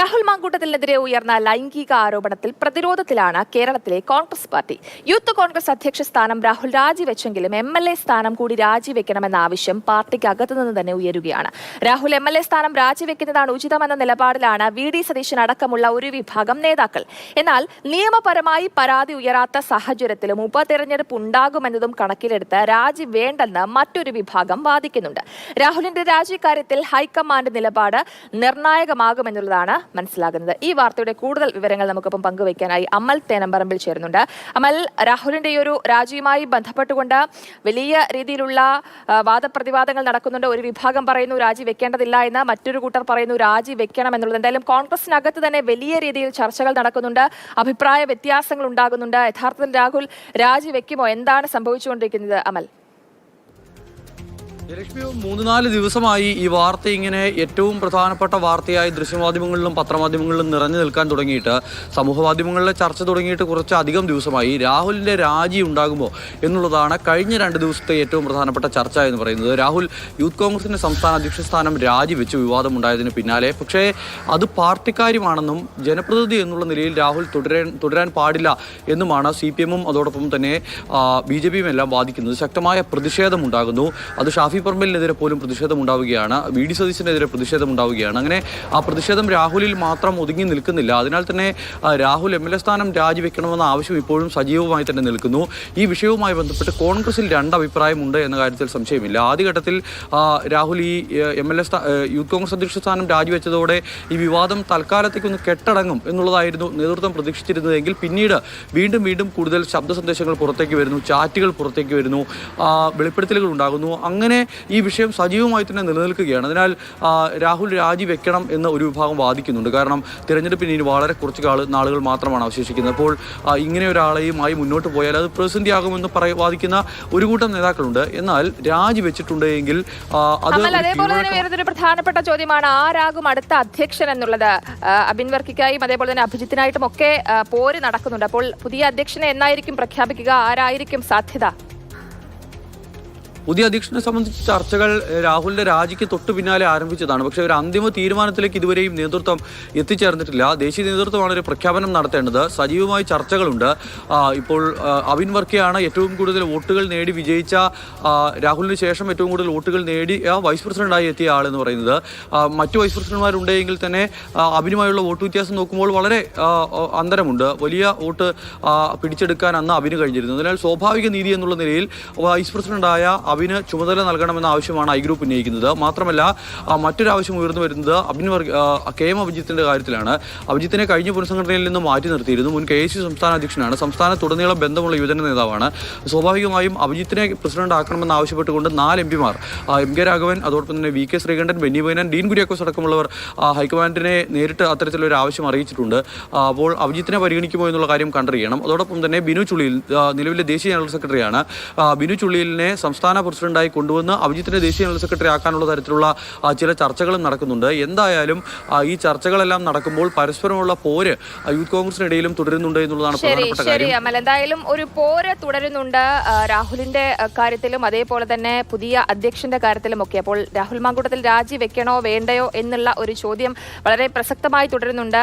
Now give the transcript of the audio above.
രാഹുൽ മാങ്കൂട്ടത്തിനെതിരെ ഉയർന്ന ലൈംഗിക ആരോപണത്തിൽ പ്രതിരോധത്തിലാണ് കേരളത്തിലെ കോൺഗ്രസ് പാർട്ടി. യൂത്ത് കോൺഗ്രസ് അധ്യക്ഷ സ്ഥാനം രാഹുൽ രാജിവെച്ചെങ്കിലും എം എൽ എ സ്ഥാനം കൂടി രാജിവെക്കണമെന്ന ആവശ്യം പാർട്ടിക്ക് അകത്തുനിന്ന് തന്നെ ഉയരുകയാണ്. രാഹുൽ എം എൽ എ സ്ഥാനം രാജിവെക്കുന്നതാണ് ഉചിതമെന്ന നിലപാടിലാണ് വി ഡി സതീശൻ അടക്കമുള്ള ഒരു വിഭാഗം നേതാക്കൾ. എന്നാൽ നിയമപരമായി പരാതി ഉയരാത്ത സാഹചര്യത്തിലും ഉപതെരഞ്ഞെടുപ്പ് ഉണ്ടാകുമെന്നതും കണക്കിലെടുത്ത് രാജി വേണ്ടെന്ന് മറ്റൊരു വിഭാഗം വാദിക്കുന്നുണ്ട്. രാഹുലിന്റെ രാജിക്കാര്യത്തിൽ ഹൈക്കമാൻഡ് നിലപാട് നിർണായകമാകുമെന്നുള്ളതാണ് മനസ്സിലാകുന്നത്. ഈ വാർത്തയുടെ കൂടുതൽ വിവരങ്ങൾ നമുക്കൊപ്പം പങ്കുവയ്ക്കാനായി അമൽ തേനമ്പറമ്പിൽ ചേരുന്നുണ്ട്. അമൽ രാഹുലിന്റെ ഈ ഒരു രാജിയുമായി ബന്ധപ്പെട്ടുകൊണ്ട് വലിയ രീതിയിലുള്ള വാദപ്രതിവാദങ്ങൾ നടക്കുന്നുണ്ട്. ഒരു വിഭാഗം പറയുന്നു രാജി വെക്കേണ്ടതില്ല എന്ന് മറ്റൊരു കൂട്ടർ പറയുന്നു രാജി വെക്കണം എന്നുള്ളത്. എന്തായാലും കോൺഗ്രസിനകത്ത് തന്നെ വലിയ രീതിയിൽ ചർച്ചകൾ നടക്കുന്നുണ്ട്. അഭിപ്രായ വ്യത്യാസങ്ങൾ ഉണ്ടാകുന്നുണ്ട്. യഥാർത്ഥത്തിൽ രാഹുൽ രാജി വെക്കുമോ? എന്താണ് സംഭവിച്ചുകൊണ്ടിരിക്കുന്നത്? അമൽ. മൂന്ന് നാല് ദിവസമായി ഈ വാർത്ത ഇങ്ങനെ ഏറ്റവും പ്രധാനപ്പെട്ട വാർത്തയായി ദൃശ്യമാധ്യമങ്ങളിലും പത്രമാധ്യമങ്ങളിലും നിറഞ്ഞു നിൽക്കാൻ തുടങ്ങിയിട്ട് സമൂഹ മാധ്യമങ്ങളിലെ ചർച്ച തുടങ്ങിയിട്ട് കുറച്ച് അധികം ദിവസമായി രാഹുലിന്റെ രാജി ഉണ്ടാകുമോ എന്നുള്ളതാണ് കഴിഞ്ഞ രണ്ട് ദിവസത്തെ ഏറ്റവും പ്രധാനപ്പെട്ട ചർച്ച എന്ന് പറയുന്നത്. രാഹുൽ യൂത്ത് കോൺഗ്രസിന്റെ സംസ്ഥാന അധ്യക്ഷ സ്ഥാനം രാജിവെച്ച് വിവാദമുണ്ടായതിന് പിന്നാലെ. പക്ഷേ അത് പാർട്ടിക്കാര്യമാണെന്നും ജനപ്രതിനിധി എന്നുള്ള നിലയിൽ രാഹുൽ തുടരാൻ തുടരാൻ പാടില്ല എന്നുമാണ് സി പി എമ്മും അതോടൊപ്പം തന്നെ ബി ജെ പിയും എല്ലാം വാദിക്കുന്നത്. ശക്തമായ പ്രതിഷേധമുണ്ടാകുന്നു. അത് ഷാഫി പറമ്പലിനെതിരെ പോലും പ്രതിഷേധമുണ്ടാവുകയാണ്. V D സതീശിനെതിരെ പ്രതിഷേധമുണ്ടാവുകയാണ്. അങ്ങനെ ആ പ്രതിഷേധം രാഹുലിൽ മാത്രം ഒതുങ്ങി നിൽക്കുന്നില്ല. അതിനാൽ തന്നെ രാഹുൽ എം എൽ എ സ്ഥാനം രാജിവെക്കണമെന്ന ആവശ്യം ഇപ്പോഴും സജീവമായി തന്നെ നിൽക്കുന്നു. ഈ വിഷയവുമായി ബന്ധപ്പെട്ട് കോൺഗ്രസിൽ രണ്ട് അഭിപ്രായമുണ്ട് എന്ന കാര്യത്തിൽ സംശയമില്ല. ആദ്യഘട്ടത്തിൽ രാഹുൽ ഈ M L A youth Congress അധ്യക്ഷ സ്ഥാനം രാജിവെച്ചതോടെ ഈ വിവാദം തൽക്കാലത്തേക്കൊന്ന് കെട്ടടങ്ങും എന്നുള്ളതായിരുന്നു നേതൃത്വം പ്രതീക്ഷിച്ചിരുന്നതെങ്കിൽ പിന്നീട് വീണ്ടും വീണ്ടും കൂടുതൽ ശബ്ദ സന്ദേശങ്ങൾ പുറത്തേക്ക് വരുന്നു ചാറ്റുകൾ പുറത്തേക്ക് വരുന്നു വെളിപ്പെടുത്തലുകൾ ഉണ്ടാകുന്നു. അങ്ങനെ ഈ വിഷയം സജീവമായി തന്നെ നിലനിൽക്കുകയാണ്. അതിനാൽ രാഹുൽ രാജിവെക്കണം എന്ന ഒരു വിഭാഗം വാദിക്കുന്നുണ്ട്. കാരണം തിരഞ്ഞെടുപ്പിന് ഇനി വളരെ കുറച്ച് കാല നാളുകൾ മാത്രമാണ് അവശേഷിക്കുന്നത്. അപ്പോൾ ഇങ്ങനെ ഒരാളെയുമായി മുന്നോട്ട് പോയാൽ അത് പ്രതിസന്ധിയാകുമെന്ന് പറയ വാദിക്കുന്ന ഒരു കൂട്ടം നേതാക്കളുണ്ട്. എന്നാൽ രാജിവെച്ചിട്ടുണ്ട് എങ്കിൽ അത് അതേപോലെ തന്നെ വേറൊരു പ്രധാനപ്പെട്ട ചോദ്യമാണ് ആരാകും അടുത്ത അധ്യക്ഷൻ എന്നുള്ളത്? അബിൻ വർക്കിക്കായും അതേപോലെ തന്നെ അഭിജിത്തിനായിട്ടും ഒക്കെ പോര് നടക്കുന്നുണ്ട്. അപ്പോൾ പുതിയ അധ്യക്ഷനെ എന്നായിരിക്കും പ്രഖ്യാപിക്കുക? ആരായിരിക്കും സാധ്യത? പുതിയ അധ്യക്ഷനെ സംബന്ധിച്ച് ചർച്ചകൾ രാഹുലിന്റെ രാജിക്ക് തൊട്ടു പിന്നാലെ ആരംഭിച്ചതാണ്. പക്ഷേ ഒരു അന്തിമ തീരുമാനത്തിലേക്ക് ഇതുവരെയും നേതൃത്വം എത്തിച്ചേർന്നിട്ടില്ല. ദേശീയ നേതൃത്വമാണ് ഒരു പ്രഖ്യാപനം നടത്തേണ്ടത്. സജീവമായി ചർച്ചകളുണ്ട്. ഇപ്പോൾ അവിൻ വർക്കയാണ് ഏറ്റവും കൂടുതൽ വോട്ടുകൾ നേടി വിജയിച്ച രാഹുലിന് ശേഷം ഏറ്റവും കൂടുതൽ വോട്ടുകൾ നേടി വൈസ് പ്രസിഡന്റായി എത്തിയ ആളെന്ന് പറയുന്നത്. മറ്റ് വൈസ് പ്രസിഡന്റുമാരുണ്ടെങ്കിൽ തന്നെ അവിനുമായുള്ള വോട്ട് വ്യത്യാസം നോക്കുമ്പോൾ വളരെ അന്തരമുണ്ട്. വലിയ വോട്ട് പിടിച്ചെടുക്കാൻ അന്ന് അബിന് കഴിഞ്ഞിരുന്നു. അതിനാൽ സ്വാഭാവിക നീതി എന്നുള്ള നിലയിൽ വൈസ് പ്രസിഡന്റായ അബിന് ചുമതല നൽകണമെന്ന ആവശ്യമാണ് ഐ ഗ്രൂപ്പ് ഉന്നയിക്കുന്നത്. മാത്രമല്ല മറ്റൊരു ആവശ്യം ഉയർന്നു വരുന്നത് അബിൻ കെ എം അഭിജിത്തിന്റെ കാര്യത്തിലാണ്. അഭിജിത്തിനെ കഴിഞ്ഞ പുനഃസംഘടനയിൽ നിന്ന് മാറ്റി നിർത്തിയിരുന്നു. മുൻ കെ എസ് യു സംസ്ഥാന അധ്യക്ഷനാണ്. സംസ്ഥാനത്തുടനീളം ബന്ധമുള്ള യുവജന നേതാവാണ്. സ്വാഭാവികമായും അഭിജിത്തിനെ പ്രസിഡന്റ് ആക്കണമെന്ന് ആവശ്യപ്പെട്ടുകൊണ്ട് നാല് എം പിമാർ എം കെ രാഘവൻ അതോടൊപ്പം തന്നെ വി കെ ശ്രീകണ്ഠൻ ബെന്നി ബൈനൻ ഡീൻ കുര്യാക്കോസ് അടക്കമുള്ളവർ ഹൈക്കമാൻഡിനെ നേരിട്ട് അത്തരത്തിലൊരു ആവശ്യം അറിയിച്ചിട്ടുണ്ട്. അപ്പോൾ അഭിജിത്തിനെ പരിഗണിക്കുമോ എന്നുള്ള കാര്യം കണ്ടറിയണം. അതോടൊപ്പം തന്നെ ബിനു ചുള്ളിയിൽ നിലവിലെ ദേശീയ ജനറൽ സെക്രട്ടറിയാണ്. ബിനു ചുള്ളിയിലിനെ സംസ്ഥാന പ്രസിഡന്റായി കൊണ്ടുവന്ന് അഭിജിത്തിനെ ദേശീയ ജനറൽ സെക്രട്ടറി ആക്കാനുള്ള തരത്തിലുള്ള ചില ചർച്ചകളും നടക്കുന്നുണ്ട്. എന്തായാലും ഈ ചർച്ചകളെല്ലാം നടക്കുമ്പോൾ പരസ്പരമുള്ള പോര് യൂത്ത് കോൺഗ്രസിനിടയിലും തുടരുന്നുണ്ട് എന്നുള്ളതാണ് പ്രധാനപ്പെട്ട കാര്യം. അമൽ. എന്തായാലും ഒരു പോര് തുടരുന്നുണ്ട് രാഹുലിന്റെ കാര്യത്തിലും അതേപോലെ തന്നെ പുതിയ അധ്യക്ഷന്റെ കാര്യത്തിലും ഒക്കെ അപ്പോൾ രാഹുൽ മാങ്കൂട്ടത്തിൽ രാജി വെക്കണോ വേണ്ടയോ എന്നുള്ള ഒരു ചോദ്യം വളരെ പ്രസക്തമായി തുടരുന്നുണ്ട്.